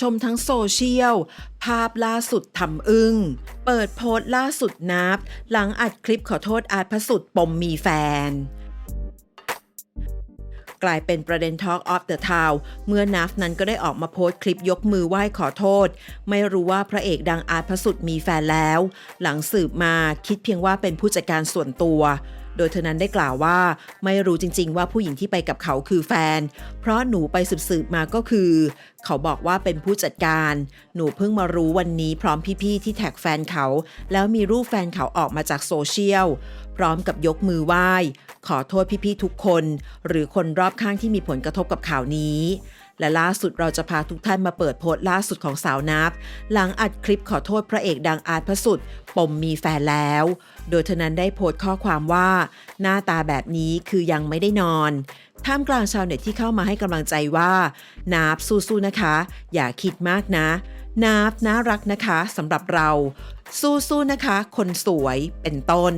ชมทั้งโซเชียล ภาพล่าสุดทำอึ้ง เปิดโพสต์ล่าสุดนับ หลังอัดคลิปขอโทษอาร์ตพสุดปมมีแฟน กลายเป็นประเด็น Talk of the Town เมื่อนัฟนั้นก็ได้ออกมาโพสต์คลิปยกมือไหว้ขอโทษ ไม่รู้ว่าพระเอกดังอาร์ตพสุดมีแฟนแล้ว หลังสืบมาคิดเพียงว่าเป็นผู้จัดการส่วนตัว โดยเธอนั้นได้กล่าวว่า ไม่รู้จริง ๆ ว่าผู้หญิงที่ไปกับเขาคือแฟน เพราะหนูไปสืบๆมาก็คือ เขาบอกว่าเป็นผู้จัดการ หนูเพิ่งมารู้วันนี้พร้อมพี่ๆที่แท็กแฟนเขา แล้วมีรูปแฟนเขาออกมาจากโซเชียลพร้อมกับยกมือไหว้ ขอโทษพี่ๆทุกคน หรือคนรอบข้างที่มีผลกระทบกับข่าวนี้ และล่าสุดเราจะพาทุกท่านมาเปิดโพสต์ล่าสุดของสาวนับ หลังอัดคลิปขอโทษพระเอกดังอาร์ตพระสุด ปมมีแฟนแล้ว โดยเธอนั้นได้โพสต์ข้อความว่า หน้าตาแบบนี้คือยังไม่ได้นอนท่ามกลางชาวเน็ตที่เข้ามาให้กำลังใจว่านับสู้ๆนะคะ อย่าคิดมากนะนับน่ารักนะคะสำหรับเรา สู้ๆนะคะ คนสวยเป็นต้น